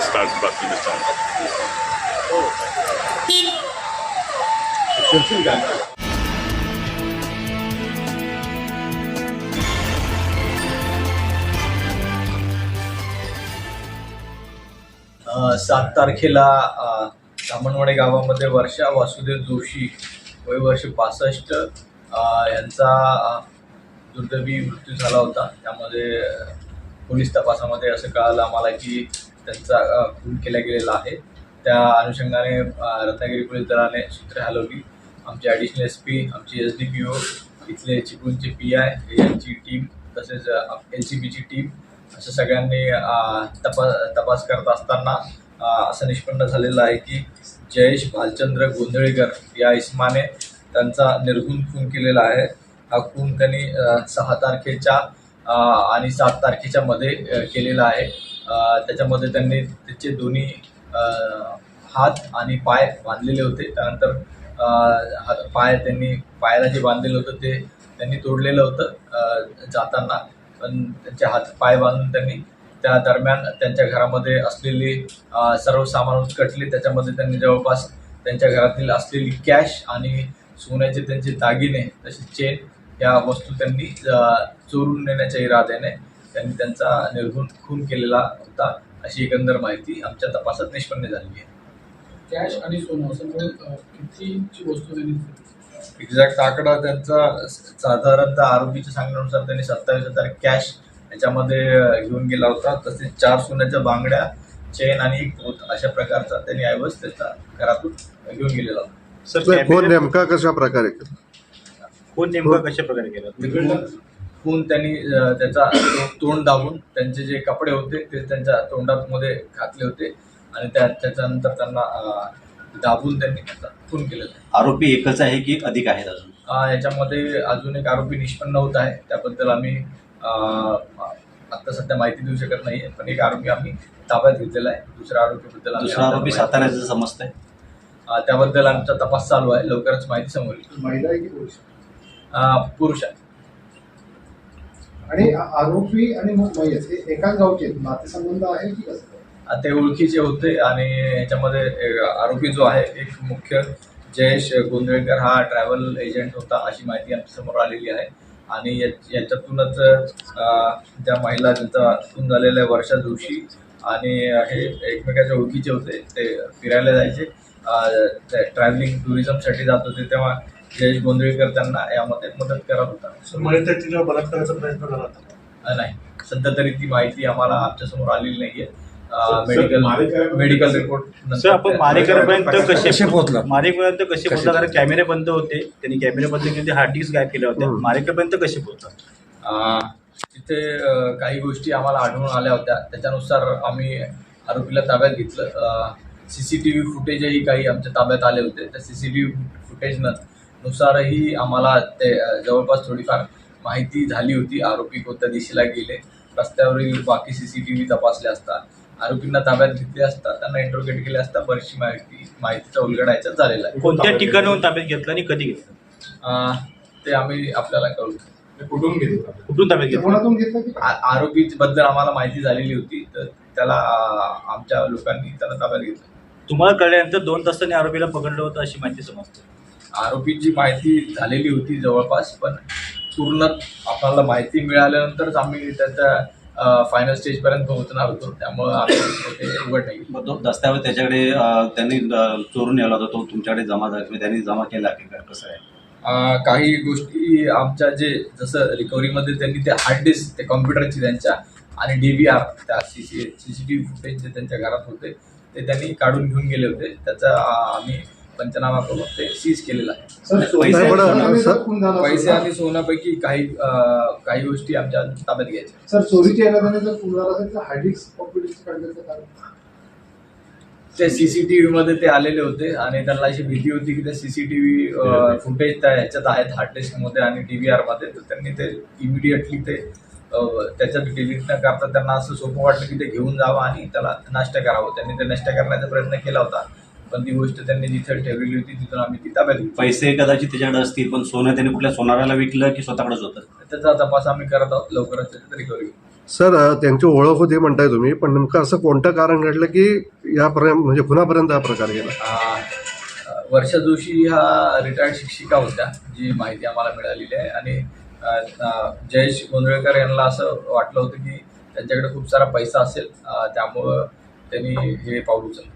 let's start बातमी start. अ, सात तारखेला धामणवाडे गावामध्ये वर्षा वासुदेव जोशी वय वर्ष पासष्ट यांचा दुर्दैवी मृत्यू झाला होता त्यामध्ये पोलीस तपासामध्ये असं कळालं आम्हाला की त्यांचा खून केला गेलेला आहे. त्या अनुषंगाने रत्नागिरी पोलीस दलाने सूत्रे हलवली. आमचे ॲडिशनल एस पी आमची एस डी पी ओ इथले चिपळूणचे पी आय यांची टीम तसेच एल सी बीची टीम असं सगळ्यांनी तपास तपास करत असताना असं निष्पन्न झालेलं आहे की जयेश भालचंद्र गोंधळेकर या इसमाने त्यांचा निर्गुण खून केलेला आहे. हा खून त्यांनी सहा तारखेच्या आणि सात तारखेच्या मध्ये केलेला आहे. त्याच्यामध्ये त्यांनी त्याचे दोन्ही हात आणि पाय बांधलेले होते. त्यानंतर पाय त्यांनी पायाला जे बांधलेलं होतं ते त्यांनी तोडलेलं होतं जाताना. पण त्यांचे हात पाय बांधून त्यांनी त्या दरम्यान त्यांच्या घरामध्ये असलेली सर्व सामान उचकटले. त्याच्यामध्ये त्यांनी जवळपास त्यांच्या घरातील असलेली कॅश आणि सोन्याचे त्यांचे दागिने तसेच चेन या वस्तू त्यांनी चोरून नेण्याच्या इराद्याने त्यांनी त्यांचा निर्गुण खून केलेला होता अशी एकंदर माहिती आमच्या तपासात निष्पन्न झालेली आहे. कॅश आणि सोनं असं कितीची वस्तू त्यांनी एक्झॅक्ट आकडा त्यांचा साधारणतः आरोपीच्या सांगण्यानुसार त्यांनी सत्तावीस हजार कॅश याच्यामध्ये घेऊन गेला होता. तसेच चार सोन्याच्या बांगड्या चेन आणि एक पोत अशा प्रकारचा त्यांनी ऐवज त्याचा घरातून घेऊन गेलेला होता. सर फोन नेमका कशा प्रकारे फोन नेमका कशा प्रकारे केला? खून त्यांनी त्याचा तोंड दाबून त्यांचे जे कपडे होते ते त्यांच्या तोंडामध्ये घातले होते आणि त्या त्याच्यानंतर त्यांना दाबून त्यांनी खून केलेला आहे. आरोपी एकच आहे की अधिक आहेत अजून? अ, याच्यामध्ये अजून एक आरोपी निष्पन्न होत आहे. त्याबद्दल आम्ही अ, आता सध्या माहिती देऊ शकत नाही पण एक आरोपी आम्ही ताब्यात घेतलेला आहे. दुसऱ्या आरोपीबद्दल दुसरा आरोपी साताऱ्याचं समजतंय? त्याबद्दल आमचा तपास चालू आहे. लवकरच माहिती समोर महिला आहे की पुरुष? अ, पुरुष आहे. आणि आरोपी आणि मग मयत हे एकाच गावचे नातेसंबंध आहे की कसं ते ओळखीचे होते आणि याच्यामध्ये आरोपी जो आहे एक मुख्य जयेश गोंदळेकर हा ट्रॅव्हल एजंट होता अशी माहिती आमच्यासमोर आलेली आहे. आणि या- याच्यातूनच त्या महिला ज्यांचा खून झालेल्या वर्षा जोशी आणि हे एकमेकाच्या ओळखीचे होते ते फिरायला जायचे. ट्रॅव्हलिंग टुरिझमसाठी जात होते तेव्हा जयेश गोंधळेकर त्यांना यामध्ये मदत करत होता. मयतीच्या बलात्काराचा प्रयत्न झाला होता. नाही. सध्या तरी ती माहिती आम्हाला आमच्यासमोर आलेली नाहीये. मेडिकल मेडिकल रिपोर्ट सर आपण मारेकरपर्यंत कसे कसे पोहोचला? मारेकरपर्यंत कसे पोहोचला? कारण कॅमेरे बंद होते. त्यांनी कॅमेरे बंद केले हार्ड डिस्क गायब केल्या होत्या. मारेकरपर्यंत कसे पोहोचला? तिथे काही गोष्टी आम्हाला आढळून आल्या होत्या. त्याच्यानुसार आम्ही आरोपीला ताब्यात घेतलं. सी सी टी व्ही फुटेजही काही आमच्या ताब्यात आले होते. त्या C C T V footage नुसारही आम्हाला ते जवळपास थोडीफार माहिती झाली होती. आरोपी कोणत्या दिशेला गेले रस्त्यावरील बाकी सी सी टी व्ही तपासले असता आरोपींना ताब्यात घेतले असता त्यांना इंट्रोगेट केले असता बरीचशी माहिती माहितीचा उलगडा याच्यात झालेला आहे. कोणत्या ठिकाणाहून ताब्यात घेतलं आणि कधी घेतलं? ते आम्ही आपल्याला कळू कुठून घेतलं? कुठून ताब्यात घेतलं? आरोपी बद्दल आम्हाला माहिती झालेली होती तर त्याला आमच्या लोकांनी त्याला ताब्यात घेतलं. तुम्हाला कळल्यानंतर दोन तासांनी आरोपीला पकडलं होतं अशी माहिती समजते. आरोपीची माहिती झालेली होती जवळपास पण पूर्ण आपल्याला माहिती मिळाल्यानंतरच आम्ही त्याच्या फायनल स्टेजपर्यंत पोहोचणार होतो. त्यामुळं आम्ही ते उघड नाही. दस्तावेज त्याच्याकडे त्यांनी चोरून नेला होता. तो तुमच्याकडे जमा झाला. त्यांनी जमा केला की काय? कसं आहे? काही गोष्टी आमच्या जे जसं रिकव्हरीमध्ये त्यांनी ते हार्ड डिस्क ते कॉम्प्युटरची त्यांच्या आणि डी व्ही आर त्या C C C C T V footage जे त्यांच्या घरात होते ते त्यांनी काढून घेऊन गेले होते. त्याचा आम्ही पंचनामा करून ते सीज केलेला आहे. सर पैसे- आणि सोन्यापैकी काही काही गोष्टी आमच्या ताब्यात घ्यायच्या. सर चोरीच्या ते सीसीटीव्ही मध्ये ते आलेले होते आणि त्यांना अशी भीती होती की ते सीसीटीव्ही फुटेज त्या ह्याच्यात आहेत हार्ड डिस्कमध्ये आणि डीव्हीआरमध्ये. तर त्यांनी ते इमिडिएटली ते त्याच्यात डिलीट न करता त्यांना असं सोपं वाटलं की ते घेऊन जावं आणि त्याला नष्ट करावं. त्यांनी ते नष्ट करण्याचा प्रयत्न केला होता. पण ती गोष्ट त्यांनी जिथे ठेवलेली होती तिथून आम्ही ती ताब्यात घेतली पैसे कदाचित त्याच्याकडे असतील पण सोनं त्याने कुठल्या सोनाराला विकलं की स्वतःकडेच होतं त्याचा तपास आम्ही करत आहोत लवकरच त्याच्यात रिकव्हरी सर त्यांची ओळख होती म्हणताय तुम्ही पण नेमकं असं कोणतं कारण घडलं की यापर्यंत म्हणजे कुणापर्यंत हा प्रकार गेला? वर्षा जोशी ह्या रिटायर्ड शिक्षिका होत्या जी माहिती आम्हाला मिळालेली आहे. आणि अ, अ, जयेश गोंधळकर यांना असं वाटलं होतं की त्यांच्याकडे खूप सारा पैसा असेल अ, त्यामुळं त्यांनी हे पाऊल उचललं.